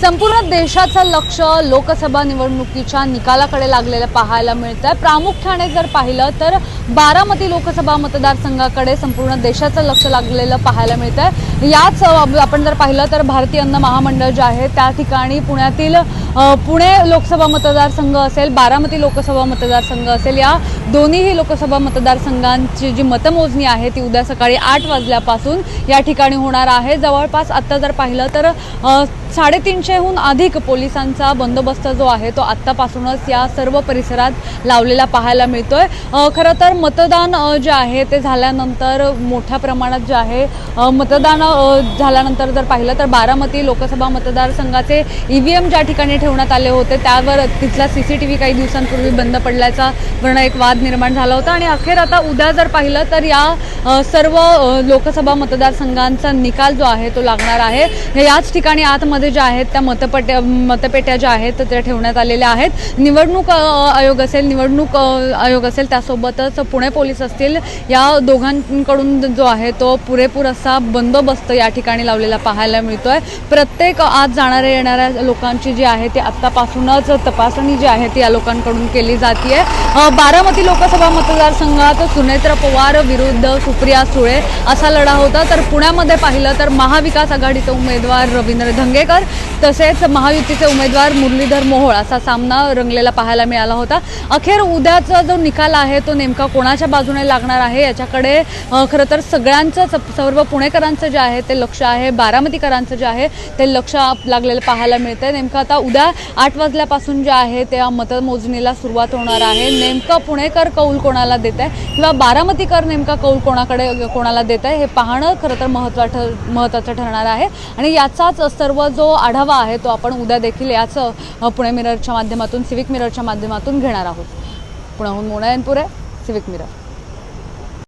संपूर्ण देशाचं लक्ष लोकसभा निवडणुकीच्या निकालाकडे लागलेलं पाहायला मिळतंय. प्रामुख्याने जर पाहिलं तर बारामती लोकसभा मतदारसंघाकडे संपूर्ण देशाचं लक्ष लागलेलं पाहायला मिळतंय. याच आपण जर पाहिलं तर भारतीय अन्न महामंडळ जे आहे त्या ठिकाणी पुण्यातील पुणे लोकसभा मतदारसंघ असेल बारामती लोकसभा मतदारसंघ असेल या दोन्हीही लोकसभा मतदारसंघांची जी मतमोजणी आहे ती उद्या सकाळी आठ वाजल्यापासून या ठिकाणी होणार आहे. जवळपास आत्ता जर पाहिलं तर साडेतीनशेहून अधिक पोलिसांचा बंदोबस्त जो आहे तो आत्तापासूनच या सर्व परिसरात लावलेला पाहायला मिळतोय. खरं तर मतदान जे आहे ते झाल्यानंतर मोठ्या प्रमाणात जे आहे मतदान झाल्यानंतर जर पाहिलं तर बारामती लोकसभा मतदारसंघाचे ई व्ही एम ज्या ठिकाणी ठेवण्यात आले होते. त्यावर तिथला सी सी टी व्ही काही दिवसांपूर्वी बंद पडल्याचा वर्ण एक वाद निर्माण झाला होता. आणि अखेर आता उद्या जर पाहिलं तर या सर्व लोकसभा मतदारसंघांचा निकाल जो आहे तो लागणार आहे. याच ठिकाणी आतमध्ये ज्या आहेत त्या मतपट्या मतपेट्या ज्या आहेत त्या ठेवण्यात आलेल्या आहेत. निवडणूक आयोग असेल निवडणूक आयोग असेल त्यासोबतच पुणे पोलीस असतील या दोघांकडून जो आहे तो पुरेपूर असा बंदोबस्त या ठिकाणी लावलेला पाहायला मिळतोय. प्रत्येक आत जाणाऱ्या येणाऱ्या लोकांची जी आहे ते आत्तापासूनच तपासणी जी आहे ती या लोकांकडून केली जाते बारामती लोकसभा मतदारसंघात सुनेत्र पवार विरुद्ध सुप्रिया सुळे असा लढा होता. तर पुण्यामध्ये पाहिलं तर महाविकास आघाडीचे उमेदवार रवींद्र धंगेकर तसेच महायुतीचे उमेदवार मुरलीधर मोहोळ असा सामना रंगलेला पाहायला मिळाला होता. अखेर उद्याचा जो निकाल आहे तो नेमका कोणाच्या बाजूने लागणार आहे याच्याकडे खरं तर सगळ्यांचं सर्व पुणेकरांचं जे आहे ते लक्ष आहे बारामतीकरांचं जे आहे ते लक्ष लागलेलं पाहायला मिळतंय. नेमकं आता उद्या आठ वाजल्यापासून जे आहे त्या मतमोजणीला सुरुवात होणार आहे. नेमकं पुणेकर कौल कोणाला देत आहे? किंवा बारामतीकर नेमका कौल कोणाकडे कोणाला देत आहे? हे पाहणं खरं तर महत्त्वा ठर महत्त्वाचं ठरणार आहे. आणि याचाच सर्व जो आढावा आहे तो आपण उद्या देखील याच पुणे मिररच्या माध्यमातून सिविक मिररच्या माध्यमातून घेणार आहोत. पुण्याहून मोना एनपुरे सिविक मिरर.